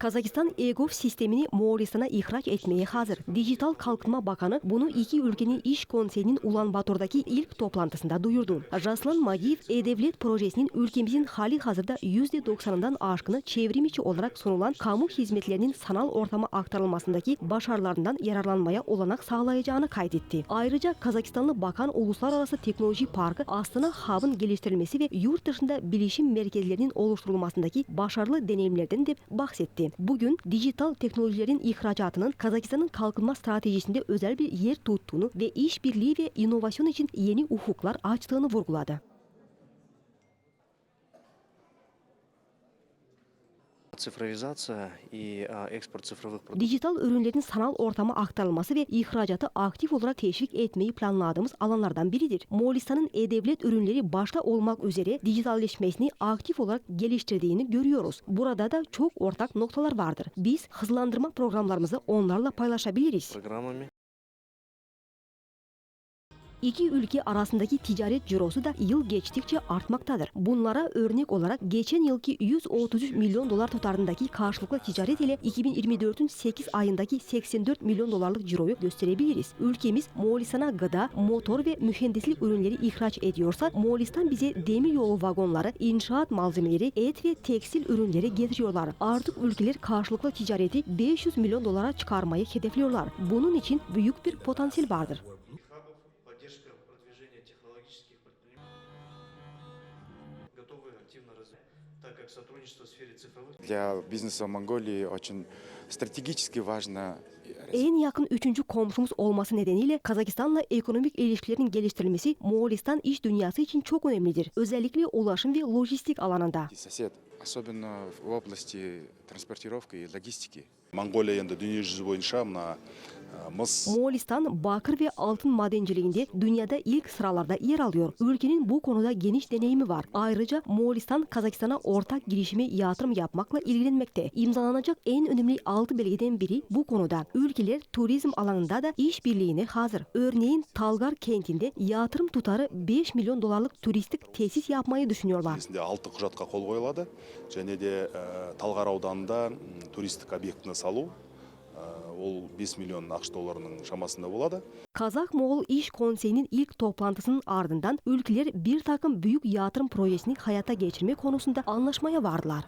Kazakistan EGOV sistemini Moğolistan'a ihraç etmeye hazır. Dijital Kalkınma Bakanı bunu iki ülkenin iş konseyinin Ulan Bator'daki ilk toplantısında duyurdu. Raslan Magiyev E-Devlet projesinin ülkemizin hali hazırda %90'ından aşkını çevrim içi olarak sunulan kamu hizmetlerinin sanal ortama aktarılmasındaki başarılarından yararlanmaya olanak sağlayacağını kaydetti. Ayrıca Kazakistanlı Bakan Uluslararası Teknoloji Parkı Astana Hub'ın geliştirilmesi ve yurt dışında bilişim merkezlerinin oluşturulmasındaki başarılı deneyimlerden de bahsetti. Bugün dijital teknolojilerin ihracatının Kazakistan'ın kalkınma stratejisinde özel bir yer tuttuğunu ve işbirliği ve inovasyon için yeni ufuklar açtığını vurguladı. Dijital ürünlerin sanal ortama aktarılması ve ihracatı aktif olarak teşvik etmeyi planladığımız alanlardan biridir. Moğolistan'ın e-devlet ürünleri başta olmak üzere dijitalleşmesini aktif olarak geliştirdiğini görüyoruz. Burada da çok ortak noktalar vardır. Biz hızlandırma programlarımızı onlarla paylaşabiliriz. İki ülke arasındaki ticaret cirosu da yıl geçtikçe artmaktadır. Bunlara örnek olarak geçen yılki 133 milyon dolar tutarındaki karşılıklı ticaret ile 2024'ün 8 ayındaki 84 milyon dolarlık ciroyu gösterebiliriz. Ülkemiz Moğolistan'a gıda, motor ve mühendislik ürünleri ihraç ediyorsa Moğolistan bize demir yolu vagonları, inşaat malzemeleri, et ve tekstil ürünleri getiriyorlar. Artık ülkeler karşılıklı ticareti 500 milyon dolara çıkarmayı hedefliyorlar. Bunun için büyük bir potansiyel vardır. Активно развивать, так как сотрудничество в сфере цифровых Для бизнеса Монголии очень стратегически важно En yakın üçüncü komşumuz olması nedeniyle Kazakistan'la ekonomik ilişkilerin geliştirilmesi Moğolistan iş dünyası için çok önemlidir. Özellikle ulaşım ve lojistik alanında. сосед, особенно в области транспортировки и логистики. Монголия енді дүниежүзі бойынша мына Moğolistan bakır ve altın madenciliğinde dünyada ilk sıralarda yer alıyor. Ülkenin bu konuda geniş deneyimi var. Ayrıca Moğolistan Kazakistan'a ortak girişimi yatırım yapmakla ilgilenmekte. İmzalanacak en önemli altı belgeden biri bu konuda. Ülkeler turizm alanında da işbirliğine hazır. Örneğin Talgar kentinde yatırım tutarı 5 milyon dolarlık turistik tesis yapmayı düşünüyorlar. кезінде алты құжатқа қол қойылады және де ә, талғар ауданында м, туристік объектіні салу ә, ол 5 миллион ақш долларының шамасында болады Kazak-Moğol İş Konseyi'nin ilk toplantısının ardından ülkeler bir takım büyük yatırım projesini hayata geçirme konusunda anlaşmaya vardılar.